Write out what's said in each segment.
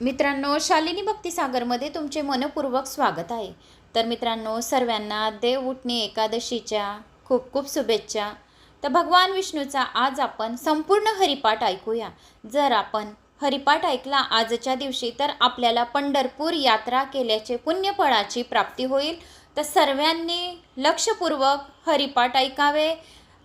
मित्रांनो शालिनी भक्तिसागरमध्ये तुमचे मनपूर्वक स्वागत आहे. तर मित्रांनो सर्वांना देव उठणे एकादशीच्या खूप खूप शुभेच्छा. तर भगवान विष्णूचा आज आपण संपूर्ण हरिपाठ ऐकूया. जर आपण हरिपाठ ऐकला आजच्या दिवशी तर आपल्याला पंढरपूर यात्रा केल्याचे पुण्यफळाची प्राप्ती होईल. तर सर्वांनी लक्षपूर्वक हरिपाठ ऐकावे.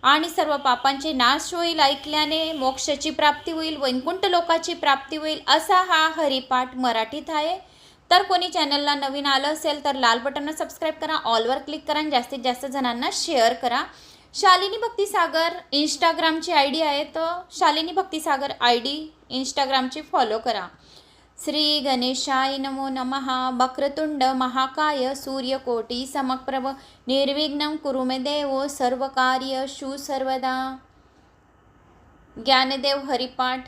आणि सर्व पापांचे नाश होईल ऐकल्याने मोक्षाची प्राप्ती होईल वैकुंठ लोकाची प्राप्ती होईल असा हा हरिपाठ मराठीत आहे. तर कोणी चॅनलला नवीन आलं असेल तर लाल बटनला सबस्क्राईब करा ऑलवर क्लिक करा आणि जास्तीत जास्त जणांना शेअर करा. शालिनी भक्तिसागर इंस्टाग्रामची आय डी आहे तर शालिनी भक्तिसागर आय डी इंस्टाग्रामची फॉलो करा. श्री गणेशाय नमो नमः. वक्रतुंड महाकाय सूर्यकोटी समप्रभ. निर्विघ्नं कुरु मे देवो सर्वकार्यशु सर्वदा. ज्ञानदेव हरिपाठ.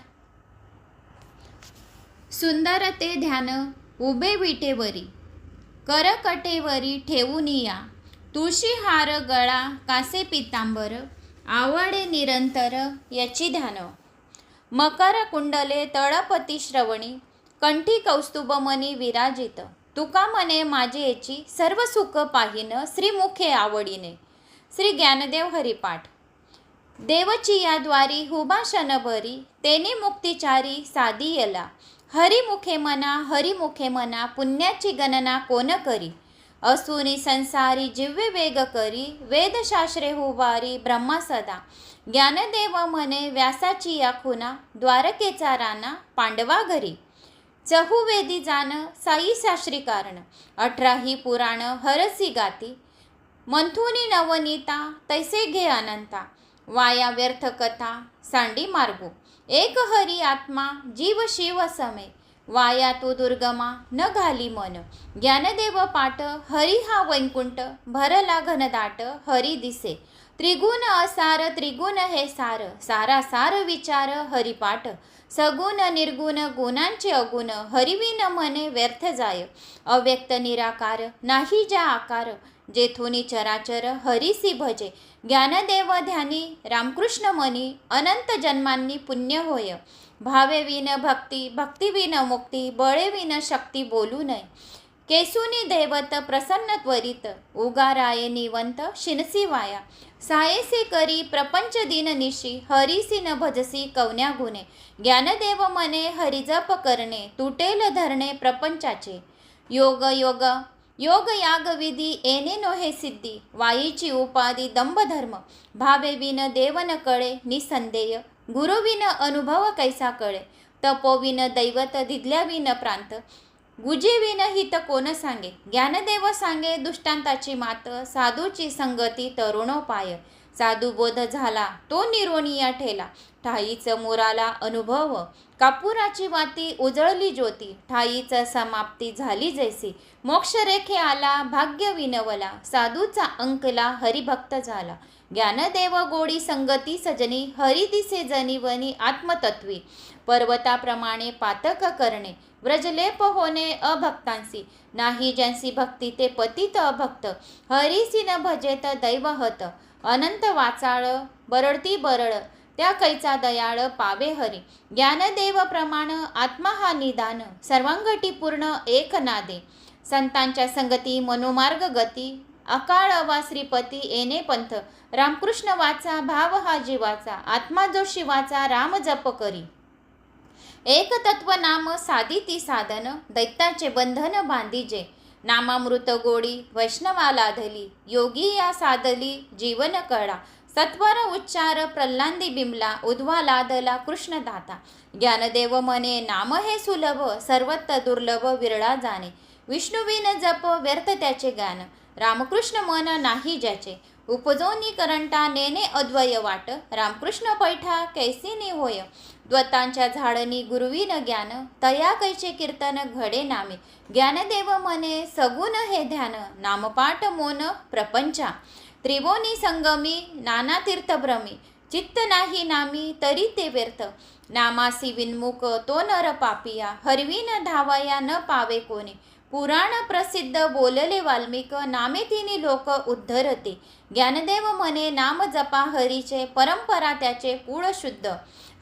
सुंदर ते ध्यान उभे विटेवरी. करकटेवरी ठेवून या. तुळशी हार गळा कासे पितांबर. आवडे निरंतर याची ध्यान. मकर कुंडले तळपती श्रवणी. कंठी कौस्तुभमनी विराजित. तुका मने माझे याची सर्व सुख पाहिन श्रीमुखे आवडीने. श्री ज्ञानदेव हरिपाठ. देवची या द्वारी हुभाषण तेने मुक्तिचारी साधी येला. हरिमुखे मना हरिमुखे मना पुण्याची गणना कोण करी? असुनी संसारी जिव्य वेग करी वेदशास्त्रे हुवारी ब्रह्मासदा ज्ञानदेव म्हणे व्यासाची या खुना द्वारकेचा राणा पांडवा घरी. चहुवेदी जाण साई शास्त्री कारण. अठराही पुराण हरसी गाती. मंथुनी नवनीता तैसे घे अनंता. वाया व्यर्थ कथा सांडी मार्गो. एक हरी आत्मा जीव शिव समे. वाया तो दुर्गमा न घाली मन. ज्ञानदेव पाठ हरी हा वैकुंठ भरला घनदाट हरी दिसे. त्रिगुण असार त्रिगुण हे सार. सारा सार विचार हरिपाठ. सगुण निर्गुण गुणांचे अगुण. हरिविन मने व्यर्थ जाय. अव्यक्त निराकार नाही ज्या आकार. जेथुनी चराचर हरिसी भजे. ज्ञानदेव ध्यानी रामकृष्ण मनी. अनंत जन्मांनी पुण्य होय. भावे विन भक्ती भक्ती विन मुक्ती. बळे विन शक्ती बोलू नये. केसुनी दैवत प्रसन्न त्वरित उगाराये निवंत शिनसी वाया सायेसे करी प्रपंच दिन निशी हरिसी न भजसी कवन्या गुणे। ज्ञानदेव मने हरिजप करणे तुटेल धरणे प्रपंचाचे। योग योग योग याग विधी येणे नोहे सिद्धी। वाईची उपाधी दंभ धर्म। भावे विन देवन कळे निसंदेय। गुरुविन अनुभव कैसा कळे। तपोविन दैवत दिदल्याविन प्रांत। गुजीविन हित कोण सांगे? ज्ञानदेव सांगे दुष्टांताची मात साधूची संगती तरुणोपाय. साधू बोध झाला तो निरोनिया ठेला. ठाईच मोराला अनुभव कापुराची वाती उजळली ज्योती. ठाईच समाप्ती झाली जैसी मोक्षरेखे आला भाग्य विनवला. साधूचा अंकला हरिभक्त झाला. ज्ञानदेव गोडी संगती सजनी हरि दिसे जनिवनी आत्मतत्वी. पर्वताप्रमाणे पातक करणे व्रजलेप होणे अभक्तांसी नाही ज्यांसी भक्ती ते पतित अभक्त हरिसी न भजेत दैवहत अनंत वाचाळ बरडती बरळ त्या कैचा दयाळ पावे हरी. ज्ञानदेव प्रमाण आत्मा हा निदान सर्वांगटी पूर्ण एक नादे. संतांच्या संगती मनोमार्ग गती. अकाळ वा श्रीपती येणे पंथ. रामकृष्ण वाचा भाव हा जीवाचा. आत्मा जो शिवाचा राम जप करी. एकतत्व नाम साधी ती साधन दैत्याचे बंधन बांधीजे. नामामृत गोडी वैष्णवालाधली योगी या साधली जीवन कळा. सत्वर उच्चार प्रल्हांदी बिमला उद्वा लादला कृष्णदाता. ज्ञानदेव मने नाम हे सुलभ सर्वत्र दुर्लभ विरळा जाणे. विष्णुविन जप व्यर्थ त्याचे गान रामकृष्ण मन नाही ज्याचे. उपजोनी करंटा नेने अद्वय वाट. रामकृष्ण पैठा कैसीने होय. द्वतांच्या झाडनी गुरुविन ज्ञान तया कैचे कीर्तन घडे नामे. ज्ञानदेव मने सगुण हे ध्यान नामपाठ मोन प्रपंचा. त्रिवोनी संगमी नाना तीर्थभ्रमी. चित्त नाही नामी तरी ते व्यर्थ. नामासी विन्मुख तो नर पापिया. हरवीन धावया न पावे कोणी. पुराण प्रसिद्ध बोलले वाल्मिक नामे तिनी लोक उद्धरते. ज्ञानदेव म्हणे नाम जपा हरीचे परंपरा त्याचे कुळ शुद्ध.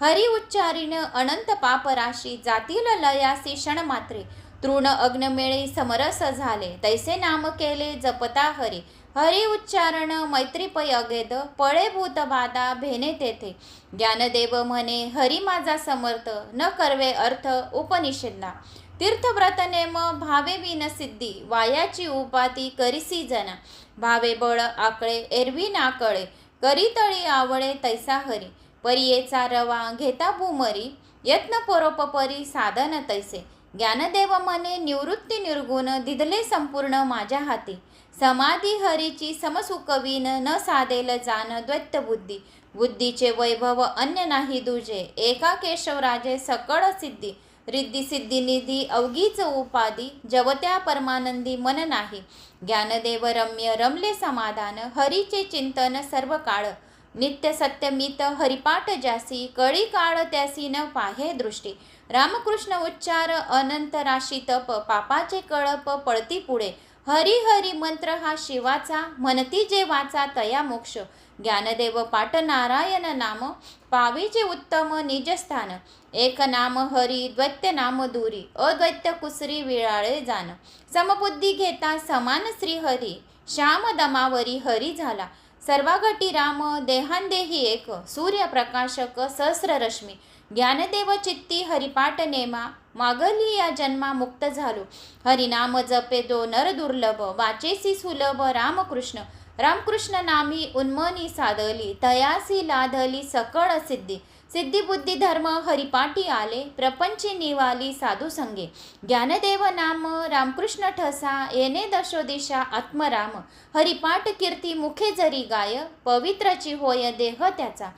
हरी उच्चारिण अनंत पापराशी जातील लयासी क्षणमात्रे तृण अग्नमेळे समरस झाले तैसे नाम केले जपता हरी. हरी उच्चारण मैत्रीपय अगेद पळे भूत बाधा भेने तेथे. ज्ञानदेव म्हणे हरी माझा समर्थ न करवे अर्थ उपनिषेधला तीर्थव्रत नेम भावे विन सिद्धी वायाची उपाती करिसी जना. भावे बळ आकळे एरवी नाकळे करीतळी आवळे तैसा हरी. परियेचा रवा घेता भूमरी यत्न परोपपरी साधन तैसे. ज्ञानदेव मने निवृत्ती निर्गुण दिदले संपूर्ण माझ्या हाती. समाधी हरीची समसुकवीन न साधेल जान द्वैत बुद्धी. बुद्धीचे वैभव अन्य नाही दुजे एका केशवराजे सकळ सिद्धी. रिद्धी सिद्धी निधी अवघीच उपाधी जवत्या परमानंदी मन नाही. ज्ञानदेव रम्य रमले समाधान हरीचे चिंतन सर्व काळ. नित्य सत्यमित हरिपाठ जासी कळी काळ त्यासी न पाहे दृष्टी. रामकृष्ण उच्चार अनंत राशी तप पापाचे कळप पळती पुढे. हरी हरी मंत्र हा शिवाचा म्हणती जेवाचा तया मोक्ष. ज्ञानदेव पाठ नारायण नाम पावीचे उत्तम निजस्थान. एक नाम हरी द्वैत्य नाम दुरी अद्वैत्य कुसरी विळाळे जाण. समबुद्धी घेता समान श्री हरी श्याम दमावरी हरी झाला. सर्वागटी राम देहांदेही एक सूर्यप्रकाशक सहस्ररश्मी. ज्ञानदेव चित्ती हरिपाठ नेमा मागली या जन्मा मुक्त झालो. हरिनाम जपे दो नर दुर्लभ वाचेसी सुलभ रामकृष्ण. रामकृष्ण नामी उन्मनी साधली तयासी लाधली सकळ सिद्धी. सिद्धी बुद्धी धर्म हरिपाठी आले प्रपंची निवाली साधू संगे. ज्ञानदेव नाम रामकृष्ण ठसा येणे दशोदिशा आत्मराम. हरिपाठ कीर्ती मुखे जरी गाय पवित्रची होय देह त्याचा.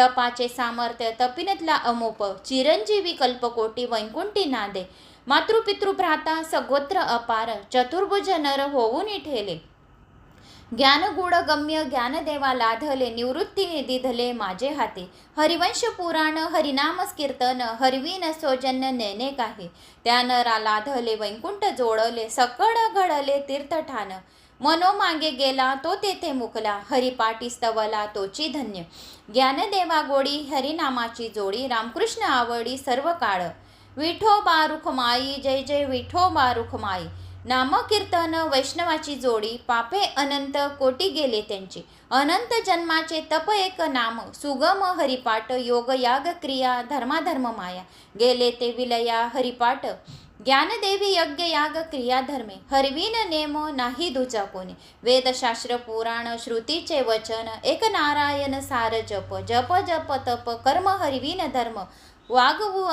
तपाचे सामर्थ्य तपिनतला अमोप चिरंजीवी कल्पकोटी वैकुंठी नादे. मातृपितृ भ्राता सगोत्र अपार चतुर्भुज नर होऊन ठेले. ज्ञानगुण गम्य ज्ञानदेवा लाधले निवृत्ती दिधले माझे हाती. हरिवंश पुराण हरिनाम कीर्तन हरवीन सोजन्य नेने काही. त्या नरा लाधले वैकुंठ जोडले सकड घडले मनोमागे गेला तो तेथे मुकला. हरिपाटी स्तवला तोची धन्य. ज्ञानदेवा गोडी हरिनामाची जोडी रामकृष्ण आवडी सर्व काळ. विठो बारुखमाई जय जय विठो बारुखमाई नामकीर्तन वैष्णवाची जोडी पापे अनंत कोटी गेले त्यांची. अनंत जन्माचे तप एक नाम सुगम हरिपाठ योग याग क्रिया धर्माधर्म माया. गेले ते विलया हरिपाठ. ज्ञानदेवी यज्ञ याग क्रियाधर्मे हरवीन नेम नाही दुजा कोणी वेदशास्त्र पुराण श्रुतीचे वचन एक नारायण सार जप जप जप तप कर्म हरवीन धर्म। वागवू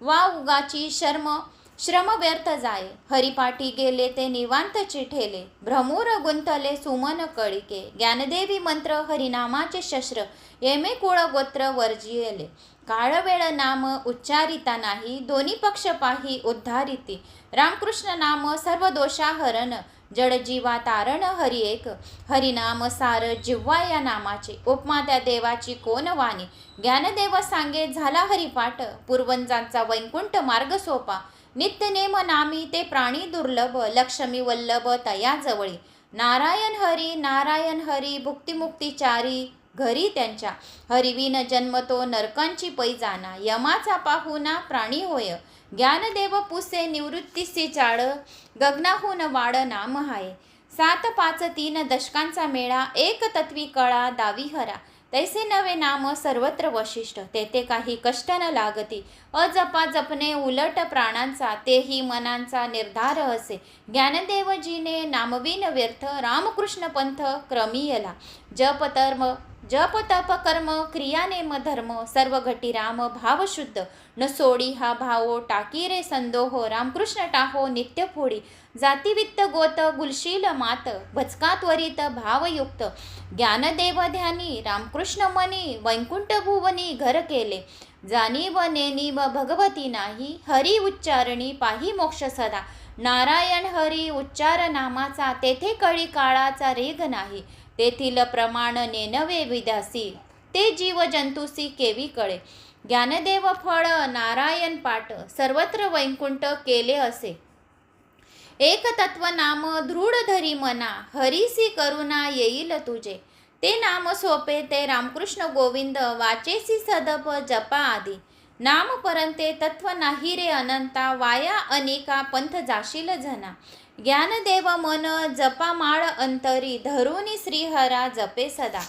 वा उगाची शर्म श्रम व्यर्थ जाये. हरिपाठी गेले ते निवांत चिठेले. भ्रमूर गुंतले सुमन कळिके. ज्ञानदेवी मंत्र हरिनामाचे शस्त्र. येमे कुळ गोत्र वर्जियले. काळवेळ नाम उच्चारिता नाही. दोन्ही पक्ष पाही उद्धारिती. रामकृष्ण नाम सर्व दोषाहरण जडजीवा तारण हरि एक. हरिनाम सार जिव्हा या नामाचे. उपमा त्या देवाची कोण वाणी. ज्ञानदेव सांगे झाला हरिपाठ. पूर्वजांचा वैकुंठ मार्ग सोपा. नित्यनेम नामी ते प्राणी दुर्लभ लक्ष्मी वल्लभ तया जवळी. नारायण हरी नारायण हरी भुक्तिमुक्तीचारी घरी त्यांच्या. हरिविन जन्मतो नरकांची पै जाना यमाचा पाहुना प्राणी होय. ज्ञानदेव पुसे निवृत्तीसी चाळ गगनाहून वाड नाम हाय. सात पाच तीन दशकांचा मेळा एक तत्वी कळा दावी हरा. तैसे नवे नाम सर्वत्र वशिष्ठ तेथे काही कष्ट न लागती. अजपा जपणे उलट प्राणांचा तेही मनांचा निर्धार असे. ज्ञानदेवजीने नामविन व्यर्थ रामकृष्ण पंथ क्रमियला. जप धर्म जप तप कर्म क्रियानेम धर्म सर्व घटी राम भाव शुद्ध. न सोडी हा भावो टाकी रे संदोहो रामकृष्ण टाहो नित्य फोडी. जातीवित्त गोत गुलशील मात भचका त्वरित भावयुक्त. ज्ञानदेव ध्यानी रामकृष्ण मनी वैकुंठ भुवनी घर केले. जाणीव नेनीव भगवती नाही हरी उच्चारणी पाही मोक्ष सदा. नारायण हरी उच्चार नामाचा तेथे कळी काळाचा रेग नाही. तेथील प्रमाण नेनवे विदासी ते जीव जंतुसी केवी कळे. ज्ञानदेव फळ नारायण पाठ सर्वत्र वैकुंठ केले असे. एक तत्व नाम दृढ धरी मना हरीसी करुणा येईल तुझे. ते नाम सोपे ते रामकृष्ण गोविंद वाचेसी सदप जपा आदी. नाम परंते तत्व नाही रे अनंता वाया अनेका पंथ जाशील झना. ज्ञानदेव मन जपा माळ अंतरी धरुनी श्रीहरा जपे सदा.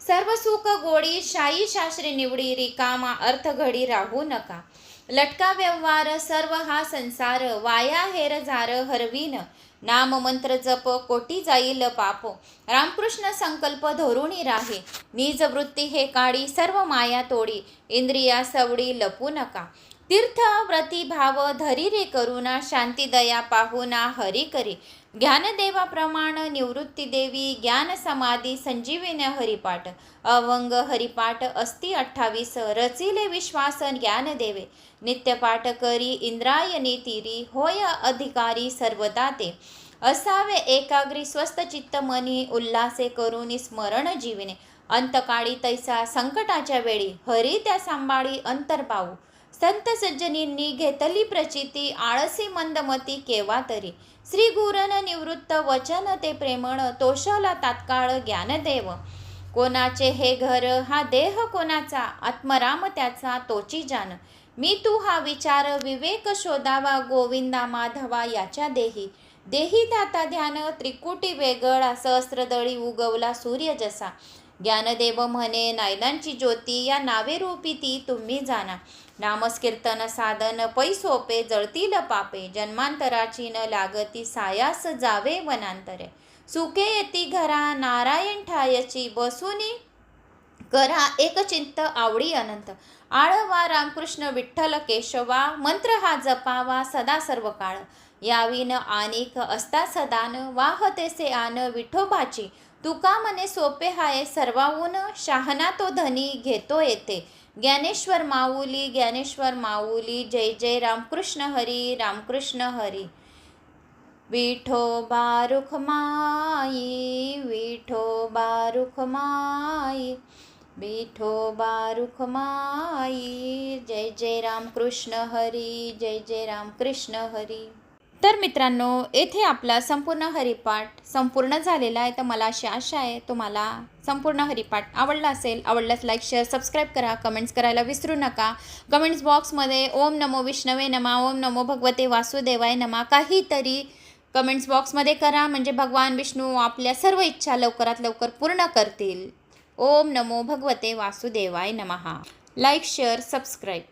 सर्व सुख गोडी शाही शास्त्री निवडी रिकामा अर्थ घडी राहू नका. लटका व्यवहार सर्व हा संसार वाया हेर झार हरवीन. नाम मंत्र जप कोटी जाईल पाप. रामकृष्ण संकल्प धोरुणी राहे. निज वृत्ती हे काढी सर्व माया तोडी. इंद्रिया सवडी लपू नका. तीर्थ व्रती भाव धरी रे करुणा शांती दया पाहुना हरी करी. ज्ञानदेवाप्रमाण निवृत्तीदेवी ज्ञान समाधी संजीविन्य हरिपाठ अवंग हरिपाठ अस्ति अठ्ठावीस रचिले विश्वास ज्ञानदेवे नित्यपाठ करी इंद्रायणी तिरी होय अधिकारी सर्वदाते असावे एकाग्री स्वस्थ चित्त मनी उल्हासे करून स्मरण जीविने. अंतकाळी तैसा संकटाच्या वेळी हरी त्या सांभाळी अंतर पाहू. संत सज्जनींनी घेतली प्रचिती आळसी मंदमती केव्हा तरी. श्री गुरन निवृत्त वचन ते प्रेमण तोषला तात्काळ ज्ञानदेव. कोणाचे हे घर हा देह कोणाचा? आत्मराम त्याचा तोची जान मी तू हा विचार विवेक शोधावा गोविंदा माधवा याच्या देही. देही दाता ध्यान त्रिकुटी वेगळा सहस्त्रदळी उगवला सूर्य जसा. ज्ञानदेव म्हणे नायलांची ज्योती या नावेरूपी ती तुम्ही जाणा. नामस्कीर्तन साधन पै सोपे जळतील पापे जन्मांतराची न लागती सायास जावे वनांतरे. सुखे येती घरा नारायण ठायची बसुनी करा एक चिंत आवडी अनंत. आळवा रामकृष्ण विठ्ठल केशवा मंत्र हा जपावा सदा सर्व काळ. यावीन आनिक असता सदान वाहतेसे आन विठोबाची. तुका मने सोपे हाय सर्वाहून शाहना तो धनी घेतो येते. ज्ञानेश्वर माऊली ज्ञानेश्वर माऊली जय जय रामकृष्ण हरी रामकृष्ण हरी. विठो बारुख माई विठो बारुख माई विठो बारुख माई. जय जय रामकृष्ण हरी जय जय रामकृष्ण हरी. तर मित्रांनो येथे आपला संपूर्ण हरिपाठ संपूर्ण झालेला आहे. तर मला अशी आशा आहे तुम्हाला संपूर्ण हरिपाठ आवडला असेल आवडल्यास लाईक शेअर सबस्क्राईब करा. कमेंट्स करायला विसरू नका. कमेंट्स बॉक्समध्ये ओम नमो विष्णवे नमा ओम नमो भगवते वासुदेवाय नमा काहीतरी कमेंट्स बॉक्समध्ये करा. म्हणजे भगवान विष्णू आपल्या सर्व इच्छा लवकरात लवकर पूर्ण करतील. ओम नमो भगवते वासुदेवाय नमहा लाईक शेअर सबस्क्राईब